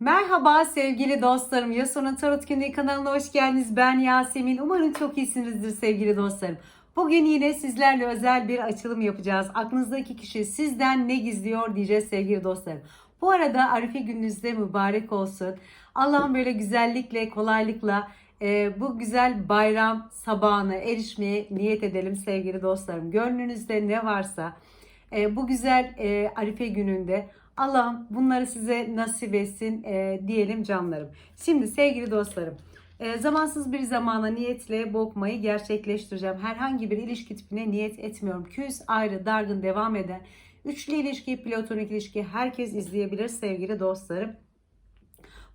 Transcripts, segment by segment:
Merhaba sevgili dostlarım. Yasun'un Tarot Günlüğü kanalına hoş geldiniz. Ben Yasemin. Umarım çok iyisinizdir sevgili dostlarım. Bugün yine sizlerle özel bir açılım yapacağız. Aklınızdaki kişi sizden ne gizliyor diyeceğiz sevgili dostlarım. Bu arada Arife gününüzde mübarek olsun. Allah'ım böyle güzellikle, kolaylıkla e, bu güzel bayram sabahına erişmeye niyet edelim sevgili dostlarım. Gönlünüzde ne varsa e, bu güzel e, Arife gününde Allah'ım bunları size nasip etsin e, diyelim canlarım. Şimdi sevgili dostlarım e, zamansız bir zamana niyetle bu okumayı gerçekleştireceğim. Herhangi bir ilişki tipine niyet etmiyorum. Küs, ayrı, dargın devam eden üçlü ilişki, platonik ilişki herkes izleyebilir sevgili dostlarım.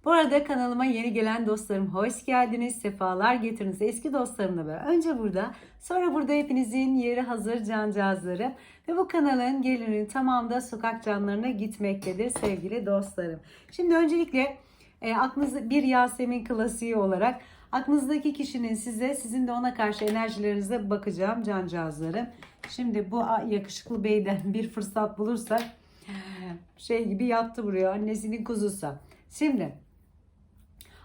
Bu arada kanalıma yeni gelen dostlarım hoş geldiniz, sefalar getirdiniz. Eski dostlarımla beraber önce burada, sonra burada hepinizin yeri hazır cancağızlarım. Ve bu kanalın gelirinin tamamı da sokak canlarına gitmektedir sevgili dostlarım. Şimdi öncelikle e, aklınızda bir Yasemin klasiği olarak aklınızdaki kişinin size, sizin de ona karşı enerjilerinize bakacağım cancağızlarım. Şimdi bu yakışıklı beyden bir fırsat bulursak şey gibi yattı buraya annesinin kuzusu. Şimdi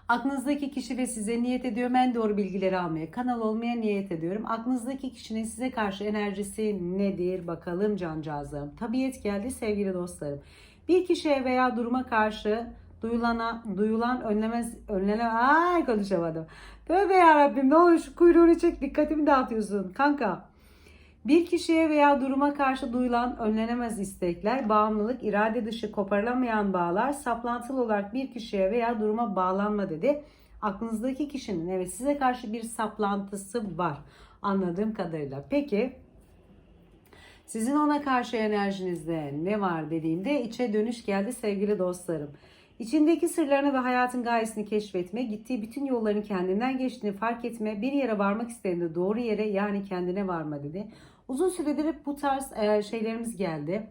Aklınızdaki kişi ve size niyet ediyorum en doğru bilgileri almaya. Kanal olmaya niyet ediyorum. Aklınızdaki kişinin size karşı enerjisi nedir bakalım cancağızlarım. Tabiat geldi sevgili dostlarım. Bir kişiye veya duruma karşı duyulana, duyulan önlemez, önlene, ay konuşamadım. Tövbe yarabbim ne olur şu kuyruğunu çek dikkatimi dağıtıyorsun kanka. Bir kişiye veya duruma karşı duyulan önlenemez istekler, bağımlılık, irade dışı koparılamayan bağlar, saplantılı olarak bir kişiye veya duruma bağlanma dedi. Aklınızdaki kişinin evet size karşı bir saplantısı var anladığım kadarıyla. Peki sizin ona karşı enerjinizde ne var dediğimde içe dönüş geldi sevgili dostlarım. İçindeki sırlarını ve hayatın gayesini keşfetme, gittiği bütün yolların kendinden geçtiğini fark etme, bir yere varmak istediğinde doğru yere yani kendine varma dedi. Uzun süredir hep bu tarz e, şeylerimiz geldi.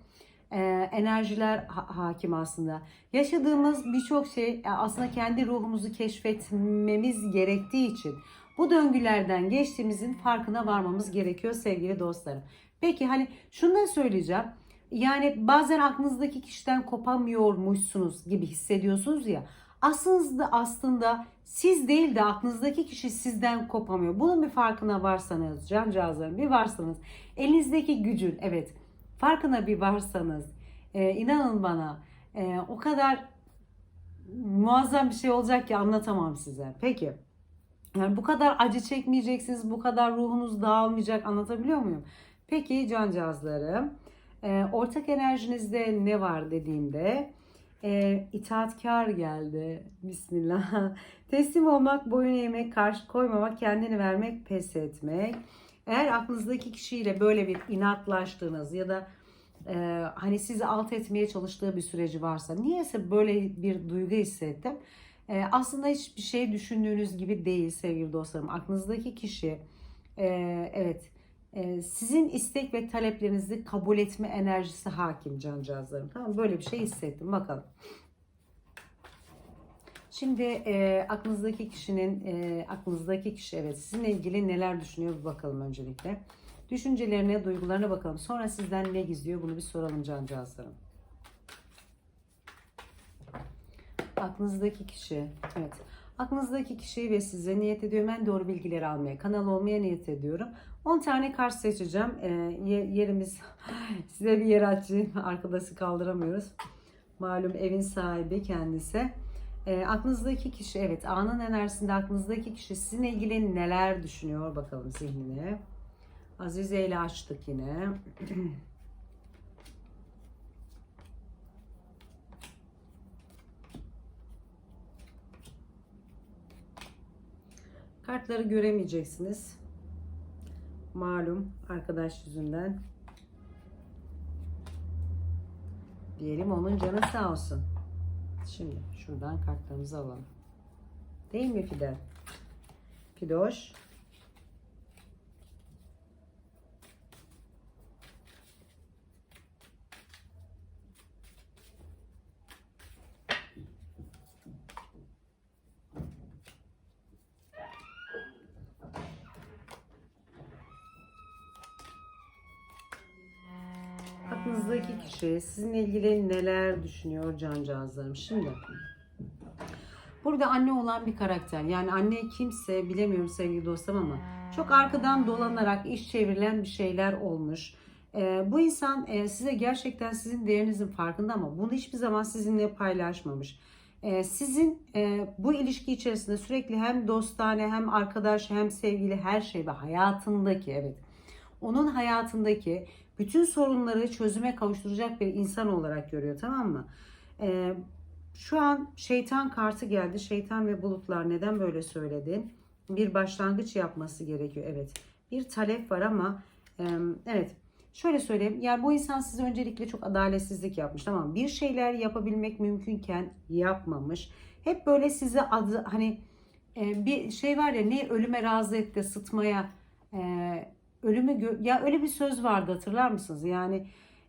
E, enerjiler ha- hakim aslında. Yaşadığımız birçok şey e, aslında kendi ruhumuzu keşfetmemiz gerektiği için bu döngülerden geçtiğimizin farkına varmamız gerekiyor sevgili dostlarım. Peki hani şunu da söyleyeceğim. Yani bazen aklınızdaki kişiden kopamıyormuşsunuz gibi hissediyorsunuz ya. Aslında aslında siz değil de aklınızdaki kişi sizden kopamıyor. Bunun bir farkına varsanız cancağızlarım bir varsanız elinizdeki gücün evet farkına bir varsanız e, inanın bana e, o kadar muazzam bir şey olacak ki anlatamam size. Peki. Yani bu kadar acı çekmeyeceksiniz, bu kadar ruhunuz dağılmayacak anlatabiliyor muyum? Peki cancağızlarım, e, ortak enerjinizde ne var dediğimde e, itaatkar geldi. Bismillah. Teslim olmak, boyun eğmek, karşı koymamak, kendini vermek, pes etmek. Eğer aklınızdaki kişiyle böyle bir inatlaştığınız ya da e, hani sizi alt etmeye çalıştığı bir süreci varsa niyeyse böyle bir duygu hissettim. E, aslında hiçbir şey düşündüğünüz gibi değil sevgili dostlarım. Aklınızdaki kişi e, evet sizin istek ve taleplerinizi kabul etme enerjisi hakim cancağızlarım. Tamam böyle bir şey hissettim. Bakalım. Şimdi e, aklınızdaki kişinin e, aklınızdaki kişi evet sizinle ilgili neler düşünüyor bir bakalım öncelikle. Düşüncelerine, duygularına bakalım. Sonra sizden ne gizliyor bunu bir soralım cancağızlarım. Aklınızdaki kişi. Evet. Aklınızdaki kişiyi ve size niyet ediyorum en doğru bilgileri almaya, kanal olmaya niyet ediyorum. 10 tane kart seçeceğim. Ee, yerimiz size bir yer açayım. Arkadaşı kaldıramıyoruz. Malum evin sahibi kendisi. E, aklınızdaki kişi evet anın enerjisinde aklınızdaki kişi sizinle ilgili neler düşünüyor bakalım zihnine. Azize ile açtık yine. Kartları göremeyeceksiniz. Malum arkadaş yüzünden. Diyelim onun canı sağ olsun. Şimdi şuradan kartlarımızı alalım. Değil mi Fidel? Fidoş. Aklınızdaki kişi sizinle ilgili neler düşünüyor cancağızlarım? Şimdi Burada anne olan bir karakter. Yani anne kimse bilemiyorum sevgili dostum ama çok arkadan dolanarak iş çevrilen bir şeyler olmuş. Ee, bu insan e, size gerçekten sizin değerinizin farkında ama bunu hiçbir zaman sizinle paylaşmamış. Ee, sizin e, bu ilişki içerisinde sürekli hem dostane hem arkadaş hem sevgili her şey ve hayatındaki evet onun hayatındaki bütün sorunları çözüme kavuşturacak bir insan olarak görüyor tamam mı? Ee, şu an şeytan kartı geldi. Şeytan ve bulutlar neden böyle söyledi? Bir başlangıç yapması gerekiyor. Evet. Bir talep var ama e, evet. Şöyle söyleyeyim. Yani bu insan size öncelikle çok adaletsizlik yapmış. Tamam. Bir şeyler yapabilmek mümkünken yapmamış. Hep böyle size adı hani e, bir şey var ya ne ölüme razı et de sıtmaya e, ölümü gö- ya öyle bir söz vardı hatırlar mısınız? Yani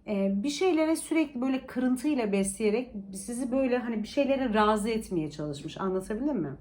e, bir şeylere sürekli böyle kırıntıyla besleyerek sizi böyle hani bir şeylere razı etmeye çalışmış. Anlatabildim mi?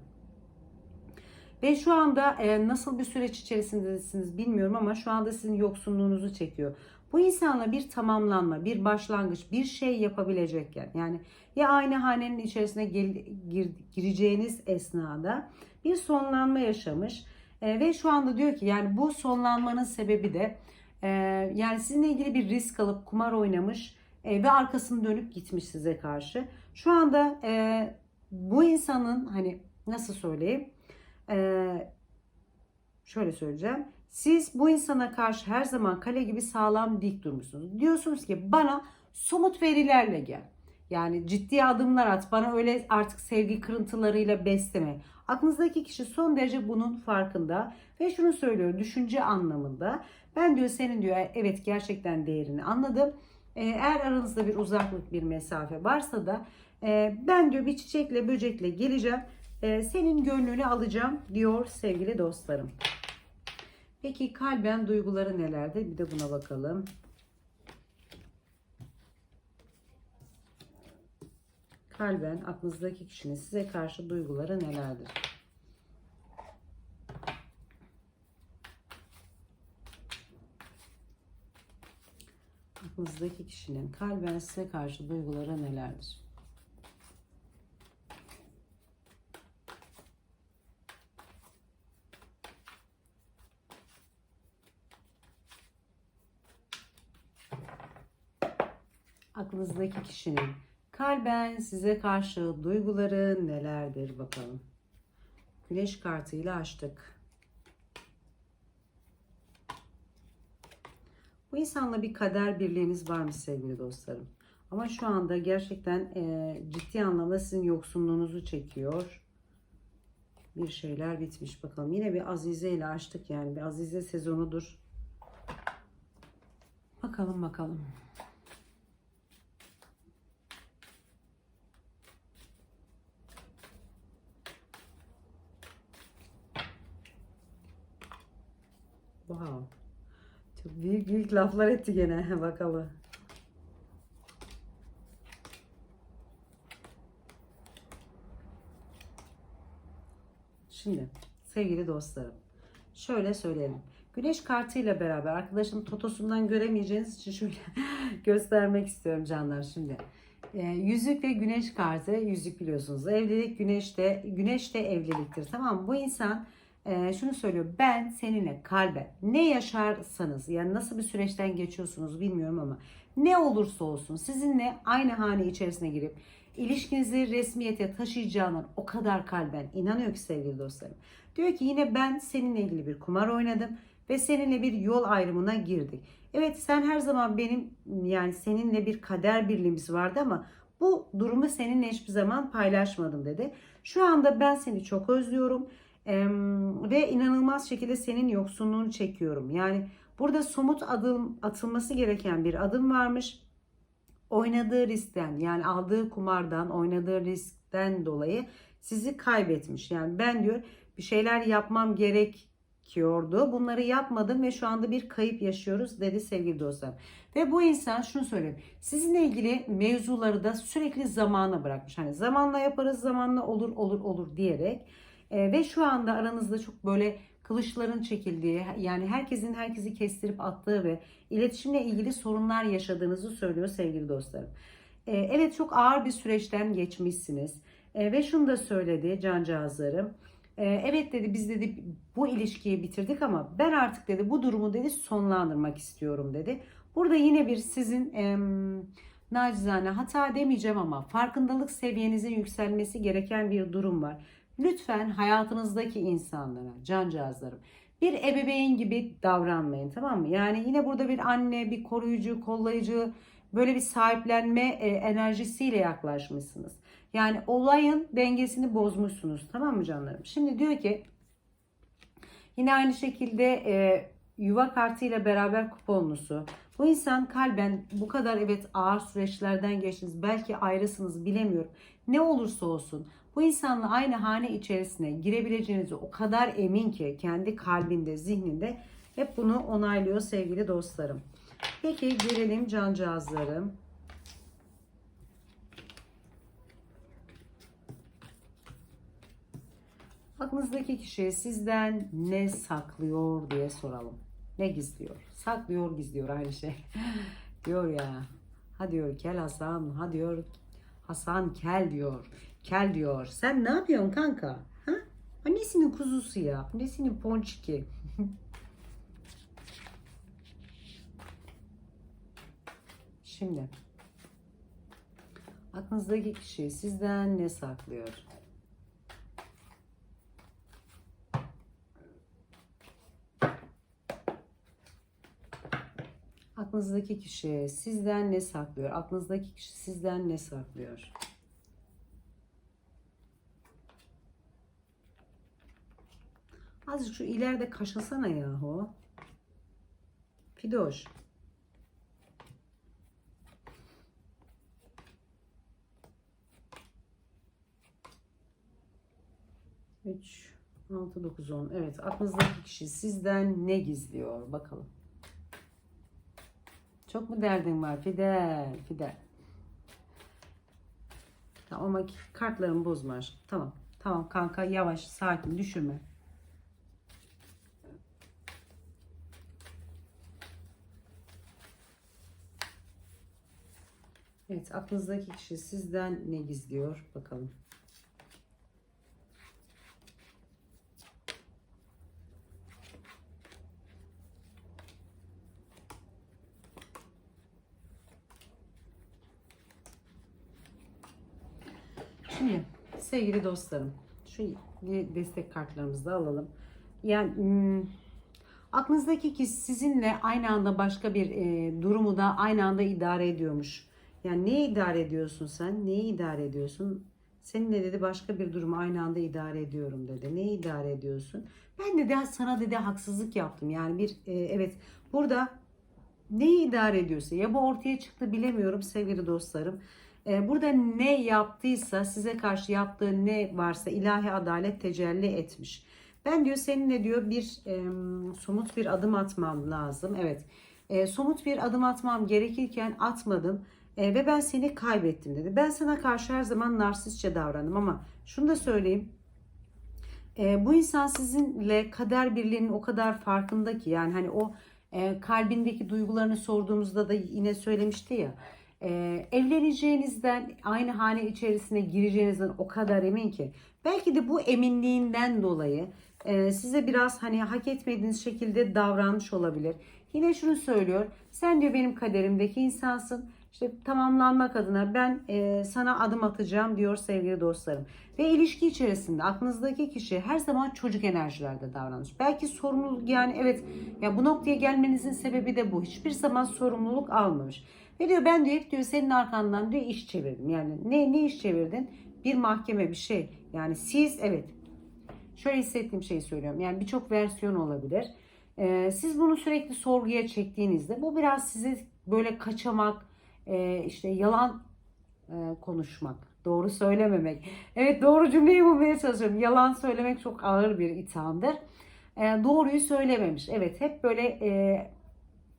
Ve şu anda e, nasıl bir süreç içerisindesiniz bilmiyorum ama şu anda sizin yoksunluğunuzu çekiyor. Bu insanla bir tamamlanma, bir başlangıç, bir şey yapabilecekken yani ya aynı hanenin içerisine gel- gir- gireceğiniz esnada bir sonlanma yaşamış E, ve şu anda diyor ki yani bu sonlanmanın sebebi de e, yani sizinle ilgili bir risk alıp kumar oynamış e, ve arkasını dönüp gitmiş size karşı. Şu anda e, bu insanın hani nasıl söyleyeyim ee, şöyle söyleyeceğim. Siz bu insana karşı her zaman kale gibi sağlam dik durmuşsunuz. Diyorsunuz ki bana somut verilerle gel. Yani ciddi adımlar at. Bana öyle artık sevgi kırıntılarıyla besleme. Aklınızdaki kişi son derece bunun farkında ve şunu söylüyor düşünce anlamında. Ben diyor senin diyor evet gerçekten değerini anladım. Ee, Eğer aranızda bir uzaklık bir mesafe varsa da e, ben diyor bir çiçekle böcekle geleceğim. Ee, senin gönlünü alacağım diyor sevgili dostlarım. Peki kalben duyguları nelerdir? Bir de buna bakalım. Kalben aklınızdaki kişinin size karşı duyguları nelerdir? Aklınızdaki kişinin kalben size karşı duyguları nelerdir? aklınızdaki kişinin kalben size karşı duyguları nelerdir bakalım. Güneş kartıyla açtık. Bu insanla bir kader birliğiniz var mı sevgili dostlarım? Ama şu anda gerçekten e, ciddi anlamda sizin yoksunluğunuzu çekiyor. Bir şeyler bitmiş bakalım. Yine bir Azize ile açtık yani. Bir Azize sezonudur. Bakalım bakalım. Wow. Çok büyük büyük laflar etti gene bakalım. Şimdi sevgili dostlarım şöyle söyleyelim. Güneş kartıyla beraber arkadaşın totosundan göremeyeceğiniz için şöyle göstermek istiyorum canlar şimdi. E, yüzük ve güneş kartı yüzük biliyorsunuz. Evlilik güneşte güneşte evliliktir tamam mı? Bu insan e, şunu söylüyor. Ben seninle kalben ne yaşarsanız yani nasıl bir süreçten geçiyorsunuz bilmiyorum ama ne olursa olsun sizinle aynı hane içerisine girip ilişkinizi resmiyete taşıyacağından o kadar kalben inanıyor ki sevgili dostlarım. Diyor ki yine ben seninle ilgili bir kumar oynadım ve seninle bir yol ayrımına girdik. Evet sen her zaman benim yani seninle bir kader birliğimiz vardı ama bu durumu seninle hiçbir zaman paylaşmadım dedi. Şu anda ben seni çok özlüyorum ve inanılmaz şekilde senin yoksunluğunu çekiyorum. Yani burada somut adım atılması gereken bir adım varmış. Oynadığı riskten yani aldığı kumardan oynadığı riskten dolayı sizi kaybetmiş. Yani ben diyor bir şeyler yapmam gerekiyordu. Bunları yapmadım ve şu anda bir kayıp yaşıyoruz dedi sevgili dostlar. Ve bu insan şunu söyleyeyim. Sizinle ilgili mevzuları da sürekli zamana bırakmış. Hani zamanla yaparız, zamanla olur, olur, olur diyerek e, ve şu anda aranızda çok böyle kılıçların çekildiği yani herkesin herkesi kestirip attığı ve iletişimle ilgili sorunlar yaşadığınızı söylüyor sevgili dostlarım. E, evet çok ağır bir süreçten geçmişsiniz. E, ve şunu da söyledi cancağızlarım. E, evet dedi biz dedi bu ilişkiyi bitirdik ama ben artık dedi bu durumu dedi sonlandırmak istiyorum dedi. Burada yine bir sizin em, nacizane hata demeyeceğim ama farkındalık seviyenizin yükselmesi gereken bir durum var. Lütfen hayatınızdaki insanlara, cancağızlarım bir ebeveyn gibi davranmayın tamam mı? Yani yine burada bir anne, bir koruyucu, kollayıcı, böyle bir sahiplenme e, enerjisiyle yaklaşmışsınız. Yani olayın dengesini bozmuşsunuz tamam mı canlarım? Şimdi diyor ki yine aynı şekilde e, yuva kartıyla beraber kuponlusu. Bu insan kalben bu kadar evet ağır süreçlerden geçtiniz. Belki ayrısınız bilemiyorum. Ne olursa olsun bu insanla aynı hane içerisine girebileceğinizi o kadar emin ki kendi kalbinde, zihninde hep bunu onaylıyor sevgili dostlarım. Peki gelelim cancağızlarım. Aklınızdaki kişi sizden ne saklıyor diye soralım. Ne gizliyor? Saklıyor, gizliyor aynı şey. diyor ya. Ha diyor kel Hasan, ha diyor Hasan kel diyor. Kel diyor. Sen ne yapıyorsun kanka? Ha? Annesinin kuzusu ya. Annesinin ponçiki. Şimdi aklınızdaki kişi sizden ne saklıyor? Aklınızdaki kişi sizden ne saklıyor? Aklınızdaki kişi sizden ne saklıyor? Azıcık şu ileride kaşınsana yahu. Fidoş. Üç, altı, dokuz, on. Evet aklınızdaki kişi sizden ne gizliyor? Bakalım. Çok mu derdin var Fidel? Fidel. Tamam ama kartlarımı bozma aşkım. Tamam. Tamam kanka yavaş sakin düşürme. Evet aklınızdaki kişi sizden ne gizliyor? Bakalım. Şimdi sevgili dostlarım şu destek kartlarımızı da alalım. Yani hmm, aklınızdaki kişi sizinle aynı anda başka bir e, durumu da aynı anda idare ediyormuş. Yani neyi idare ediyorsun sen? Neyi idare ediyorsun? Seninle dedi başka bir durumu aynı anda idare ediyorum dedi. Neyi idare ediyorsun? Ben de de sana dedi haksızlık yaptım. Yani bir e, evet burada neyi idare ediyorsa ya bu ortaya çıktı bilemiyorum sevgili dostlarım. E, burada ne yaptıysa size karşı yaptığı ne varsa ilahi adalet tecelli etmiş. Ben diyor seninle diyor bir e, somut bir adım atmam lazım. Evet e, somut bir adım atmam gerekirken atmadım. E, ve ben seni kaybettim dedi. Ben sana karşı her zaman narsistçe davrandım ama şunu da söyleyeyim. E, bu insan sizinle kader birliğinin o kadar farkında ki yani hani o e, kalbindeki duygularını sorduğumuzda da yine söylemişti ya. E, evleneceğinizden aynı hane içerisine gireceğinizden o kadar emin ki. Belki de bu eminliğinden dolayı e, size biraz hani hak etmediğiniz şekilde davranmış olabilir. Yine şunu söylüyor. Sen diyor benim kaderimdeki insansın. İşte tamamlanmak adına ben e, sana adım atacağım diyor sevgili dostlarım. Ve ilişki içerisinde aklınızdaki kişi her zaman çocuk enerjilerde davranmış. Belki sorumluluk yani evet ya bu noktaya gelmenizin sebebi de bu. Hiçbir zaman sorumluluk almamış. Ve diyor ben diyor hep diyor senin arkandan diyor iş çevirdim. Yani ne ne iş çevirdin? Bir mahkeme bir şey. Yani siz evet şöyle hissettiğim şeyi söylüyorum. Yani birçok versiyon olabilir. Ee, siz bunu sürekli sorguya çektiğinizde bu biraz size böyle kaçamak, e, işte yalan e, konuşmak, doğru söylememek. Evet doğru cümleyi bulmaya çalışıyorum. Yalan söylemek çok ağır bir ithamdır. E, doğruyu söylememiş. Evet hep böyle e,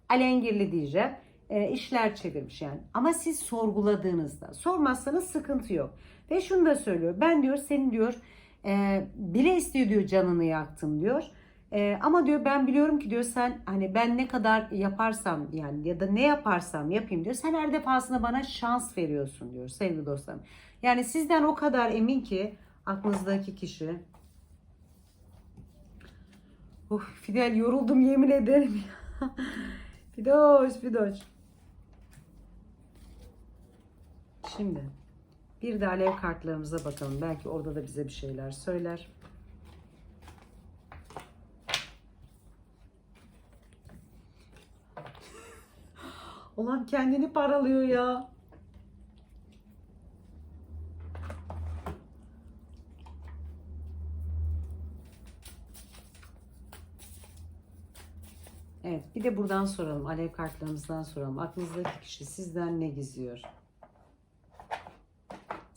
alengirli diyeceğim. E, işler çevirmiş yani. Ama siz sorguladığınızda, sormazsanız sıkıntı yok. Ve şunu da söylüyor. Ben diyor senin diyor e, bile istiyor diyor canını yaktım diyor. Ee, ama diyor ben biliyorum ki diyor sen hani ben ne kadar yaparsam yani ya da ne yaparsam yapayım diyor. Sen her defasında bana şans veriyorsun diyor sevgili dostlarım. Yani sizden o kadar emin ki aklınızdaki kişi. Uf Fidel yoruldum yemin ederim. Fidoş, Fidoş. Şimdi bir de alev kartlarımıza bakalım. Belki orada da bize bir şeyler söyler. Olan kendini paralıyor ya. Evet, bir de buradan soralım. Alev kartlarımızdan soralım. Aklınızdaki kişi sizden ne gizliyor?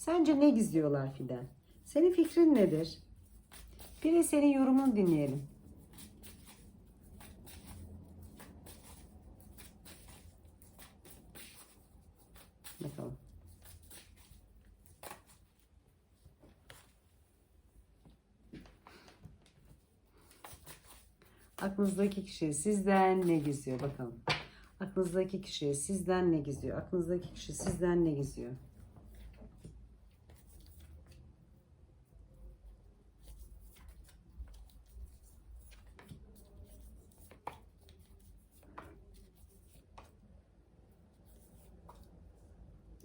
Sence ne gizliyorlar Fidel? Senin fikrin nedir? Bir de senin yorumunu dinleyelim. Bakalım. Aklınızdaki kişi sizden ne gizliyor bakalım. Aklınızdaki kişi sizden ne gizliyor? Aklınızdaki kişi sizden ne gizliyor?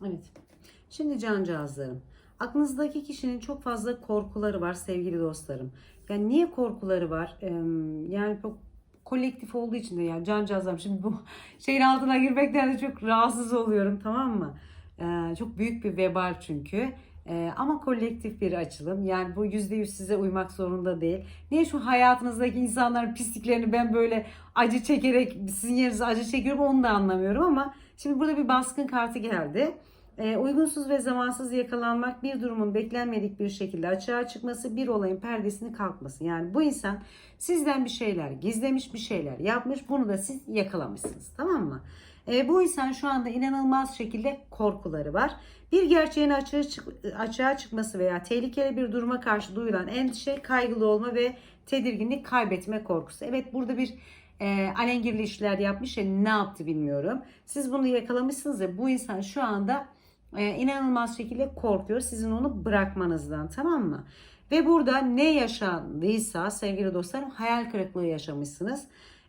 Evet. Şimdi cancağızlarım. Aklınızdaki kişinin çok fazla korkuları var sevgili dostlarım. Yani niye korkuları var? Yani çok kolektif olduğu için de yani cancağızlarım. Şimdi bu şeyin altına girmekten de çok rahatsız oluyorum tamam mı? Ee, çok büyük bir vebal çünkü. Ee, ama kolektif bir açılım. Yani bu yüzde yüz size uymak zorunda değil. Niye şu hayatınızdaki insanların pisliklerini ben böyle acı çekerek sizin yerinize acı çekiyorum onu da anlamıyorum ama şimdi burada bir baskın kartı geldi. E, uygunsuz ve zamansız yakalanmak bir durumun beklenmedik bir şekilde açığa çıkması bir olayın perdesini kalkması. Yani bu insan sizden bir şeyler gizlemiş bir şeyler yapmış bunu da siz yakalamışsınız tamam mı? E, bu insan şu anda inanılmaz şekilde korkuları var. Bir gerçeğin açığa, çık- açığa çıkması veya tehlikeli bir duruma karşı duyulan endişe, kaygılı olma ve tedirginlik kaybetme korkusu. Evet burada bir e, alengirli işler yapmış ya ne yaptı bilmiyorum. Siz bunu yakalamışsınız ya bu insan şu anda e, inanılmaz şekilde korkuyor sizin onu bırakmanızdan tamam mı? Ve burada ne yaşandıysa sevgili dostlarım hayal kırıklığı yaşamışsınız.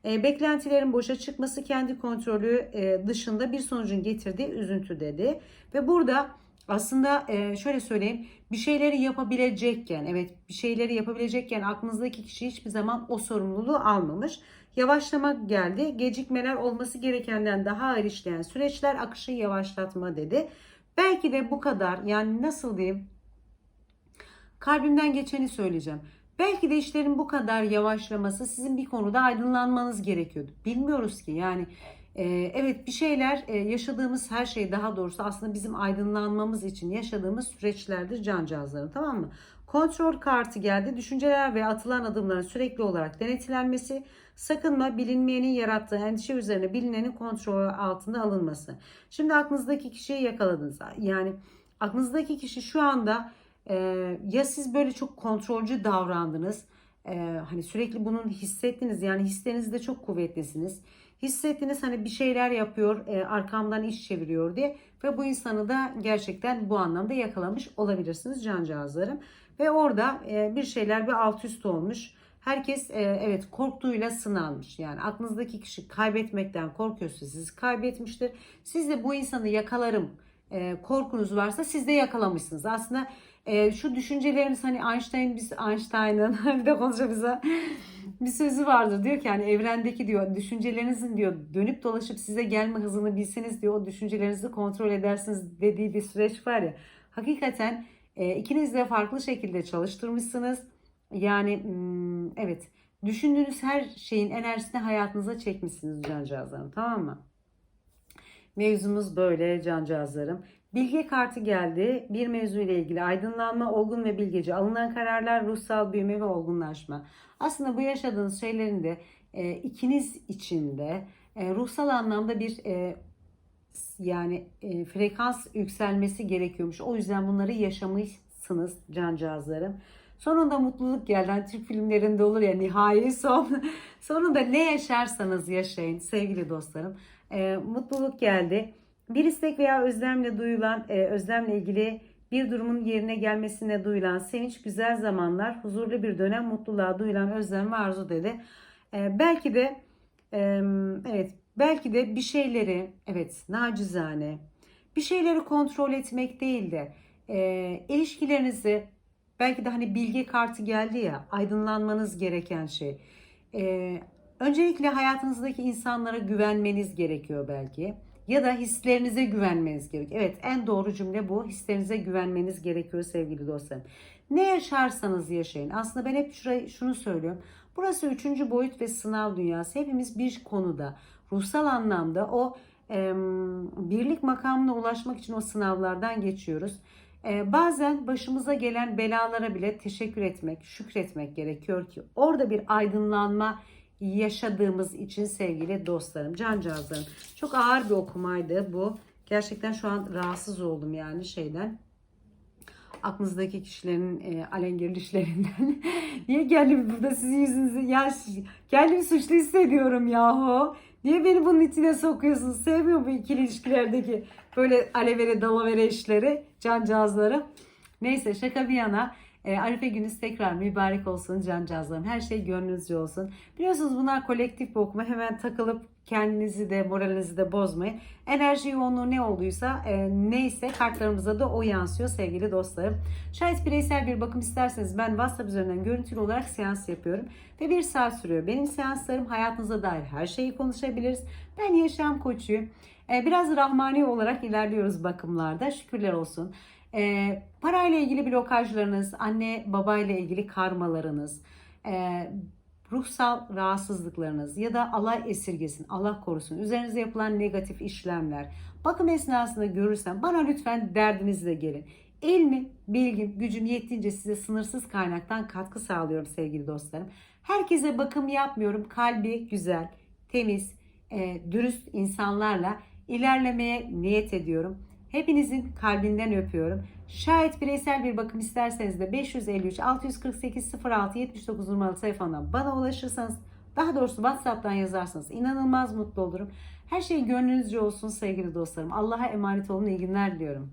E, beklentilerin boşa çıkması kendi kontrolü e, dışında bir sonucun getirdiği üzüntü dedi. Ve burada aslında e, şöyle söyleyeyim bir şeyleri yapabilecekken evet bir şeyleri yapabilecekken aklınızdaki kişi hiçbir zaman o sorumluluğu almamış. Yavaşlamak geldi. Gecikmeler olması gerekenden daha ağır işleyen süreçler akışı yavaşlatma dedi. Belki de bu kadar yani nasıl diyeyim kalbimden geçeni söyleyeceğim. Belki de işlerin bu kadar yavaşlaması sizin bir konuda aydınlanmanız gerekiyordu. Bilmiyoruz ki yani e, evet bir şeyler e, yaşadığımız her şey daha doğrusu aslında bizim aydınlanmamız için yaşadığımız süreçlerdir cancağızlarım tamam mı? Kontrol kartı geldi. Düşünceler ve atılan adımların sürekli olarak denetlenmesi, sakınma, bilinmeyenin yarattığı endişe üzerine bilinenin kontrol altında alınması. Şimdi aklınızdaki kişiyi yakaladınız. Yani aklınızdaki kişi şu anda e, ya siz böyle çok kontrolcü davrandınız. e, hani sürekli bunun hissettiniz. Yani hislerinizde çok kuvvetlisiniz. Hissettiniz hani bir şeyler yapıyor, e, arkamdan iş çeviriyor diye ve bu insanı da gerçekten bu anlamda yakalamış olabilirsiniz cancağızlarım. Ve orada e, bir şeyler bir alt üst olmuş. Herkes e, evet korktuğuyla sınanmış. Yani aklınızdaki kişi kaybetmekten korkuyorsa sizi kaybetmiştir. Siz de bu insanı yakalarım e, korkunuz varsa siz de yakalamışsınız. Aslında şu düşüncelerimiz hani Einstein biz Einstein'ın bir de konuşabiliriz bir sözü vardır diyor ki hani evrendeki diyor düşüncelerinizin diyor dönüp dolaşıp size gelme hızını bilseniz diyor o düşüncelerinizi kontrol edersiniz dediği bir süreç var ya hakikaten e, ikiniz de farklı şekilde çalıştırmışsınız yani hmm, evet düşündüğünüz her şeyin enerjisini hayatınıza çekmişsiniz cancağızlarım tamam mı? Mevzumuz böyle cancağızlarım. Bilge kartı geldi. Bir mevzu ile ilgili aydınlanma, olgun ve bilgece alınan kararlar, ruhsal büyüme ve olgunlaşma. Aslında bu yaşadığınız şeylerin de e, ikiniz içinde e, ruhsal anlamda bir e, yani e, frekans yükselmesi gerekiyormuş. O yüzden bunları yaşamışsınız cancağızlarım. Sonunda mutluluk geldi. Hani Türk filmlerinde olur ya nihai son. Sonunda ne yaşarsanız yaşayın sevgili dostlarım. E, mutluluk geldi. Bir istek veya özlemle duyulan, e, özlemle ilgili bir durumun yerine gelmesine duyulan sevinç, güzel zamanlar, huzurlu bir dönem, mutluluğa duyulan özlem ve arzu dedi. Ee, belki de e, evet belki de bir şeyleri evet nacizane bir şeyleri kontrol etmek değil de e, ilişkilerinizi belki de hani bilgi kartı geldi ya aydınlanmanız gereken şey. E, öncelikle hayatınızdaki insanlara güvenmeniz gerekiyor belki. Ya da hislerinize güvenmeniz gerekiyor. Evet en doğru cümle bu. Hislerinize güvenmeniz gerekiyor sevgili dostlarım. Ne yaşarsanız yaşayın. Aslında ben hep şurayı, şunu söylüyorum. Burası üçüncü boyut ve sınav dünyası. Hepimiz bir konuda ruhsal anlamda o e, birlik makamına ulaşmak için o sınavlardan geçiyoruz. E, bazen başımıza gelen belalara bile teşekkür etmek, şükretmek gerekiyor ki orada bir aydınlanma yaşadığımız için sevgili dostlarım, cancağızlarım. Çok ağır bir okumaydı bu. Gerçekten şu an rahatsız oldum yani şeyden. Aklınızdaki kişilerin e, alengirlişlerinden. Niye geldim burada sizin yüzünüzü? Ya kendimi suçlu hissediyorum yahu. Niye beni bunun içine sokuyorsun? Sevmiyorum bu ikili ilişkilerdeki böyle alevere dalavere işleri, cancağızları. Neyse şaka bir yana. E, Arife gününüz tekrar mübarek olsun cancağızlarım. Her şey gönlünüzce olsun. Biliyorsunuz bunlar kolektif bir okuma. Hemen takılıp kendinizi de moralinizi de bozmayın. Enerji yoğunluğu ne olduysa e, neyse kartlarımıza da o yansıyor sevgili dostlarım. Şayet bireysel bir bakım isterseniz ben WhatsApp üzerinden görüntülü olarak seans yapıyorum. Ve bir saat sürüyor. Benim seanslarım hayatınıza dair her şeyi konuşabiliriz. Ben yaşam koçuyum. E, biraz rahmani olarak ilerliyoruz bakımlarda. Şükürler olsun. E, parayla ilgili blokajlarınız, anne babayla ilgili karmalarınız, e, ruhsal rahatsızlıklarınız ya da Allah esirgesin, Allah korusun. Üzerinize yapılan negatif işlemler. Bakım esnasında görürsem bana lütfen derdinizle gelin. İlmim, bilgim, gücüm yettiğince size sınırsız kaynaktan katkı sağlıyorum sevgili dostlarım. Herkese bakım yapmıyorum. Kalbi güzel, temiz, e, dürüst insanlarla ilerlemeye niyet ediyorum. Hepinizin kalbinden öpüyorum. Şayet bireysel bir bakım isterseniz de 553 648 06 79 numaralı telefondan bana ulaşırsanız daha doğrusu WhatsApp'tan yazarsanız inanılmaz mutlu olurum. Her şey gönlünüzce olsun sevgili dostlarım. Allah'a emanet olun. İyi günler diliyorum.